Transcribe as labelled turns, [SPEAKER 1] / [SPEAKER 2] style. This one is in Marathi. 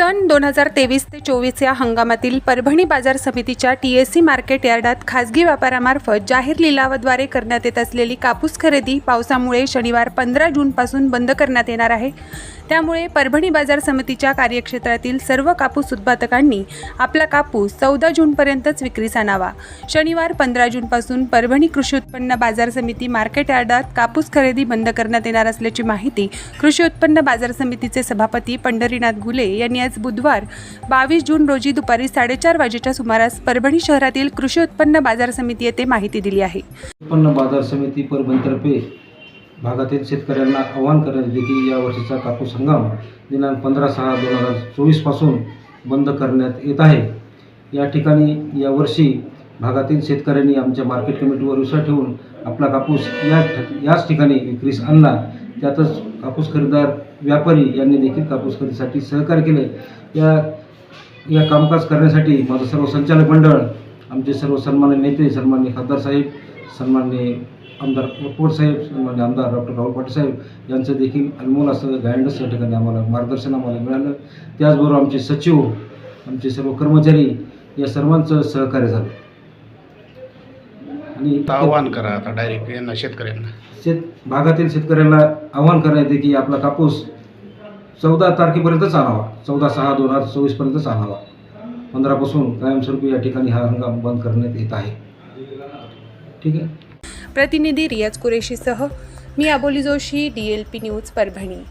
[SPEAKER 1] सन दोन हजार तेवीस ते चोवीस या हंगामातील परभणी बाजार समितीच्या टी एस सी मार्केट यार्डात खाजगी व्यापारामार्फत जाहीर लिलावाद्वारे करण्यात येत असलेली कापूस खरेदी पावसामुळे शनिवार पंधरा जूनपासून बंद करण्यात येणार आहे. त्यामुळे परभणी बाजार समितीच्या कार्यक्षेत्रातील सर्व कापूस उत्पादकांनी आपला कापूस चौदा जूनपर्यंतच विक्रीस आणावा. शनिवार पंधरा जूनपासून परभणी कृषी उत्पन्न बाजार समिती मार्केट यार्डात कापूस खरेदी बंद करण्यात येणार असल्याची माहिती कृषी उत्पन्न बाजार समितीचे सभापती पंढरीनाथ घुले यांनी आज बुधवार बावीस जून रोजी दुपारी साडेचार वाजेच्या सुमारास परभणी शहरातील कृषी उत्पन्न बाजार समिती येथे माहिती दिली आहे.
[SPEAKER 2] उत्पन्न बाजार समिती परभणीतर्फे भागातील शेतकऱ्यांना आवाहन करण्यात येते की या वर्षीचा कापूस हंगाम दिनांक पंधरा सहा दोन हजार चोवीसपासून बंद करण्यात येत आहे. या ठिकाणी यावर्षी भागातील शेतकऱ्यांनी आमच्या मार्केट कमिटीवर विश्वास ठेवून आपला कापूस या याच ठिकाणी विक्रीस आणला. त्यातच कापूस खरेदीदार व्यापारी यांनी देखील कापूस खरेदीसाठी सहकार्य केले. या या कामकाज करण्यासाठी माझं सर्व संचालक मंडळ आमचे सर्व सन्मान्य नेते सन्मान्य खासदार साहेब सन्मान्य आमदार कपूर साहेब सन्मान्य आमदार डॉक्टर राहुल पाटील साहेब यांचं देखील अनमोल असं गायडन्स या ठिकाणी आम्हाला मार्गदर्शन आम्हाला मिळालं. त्याचबरोबर आमचे सचिव आमचे सर्व कर्मचारी या सर्वांचं सहकार्य झालं. आणि
[SPEAKER 3] आव्हान करा आता डायरेक्ट यांना शेतकऱ्यांना.
[SPEAKER 2] शेत भागातील शेतकऱ्यांना आवाहन करण्यात येते की आपला कापूस चौदा तारखेपर्यंतच आणावा. चौदा सहा दोन हजार चोवीसपर्यंतच आणावा. पंधरापासून कायमस्वरूपी या ठिकाणी हा हंगाम बंद करण्यात येत आहे. ठीक आहे?
[SPEAKER 1] प्रतिनिधी रियाज कुरेशीसह मी Aboli Joshi D L P news Parbhani.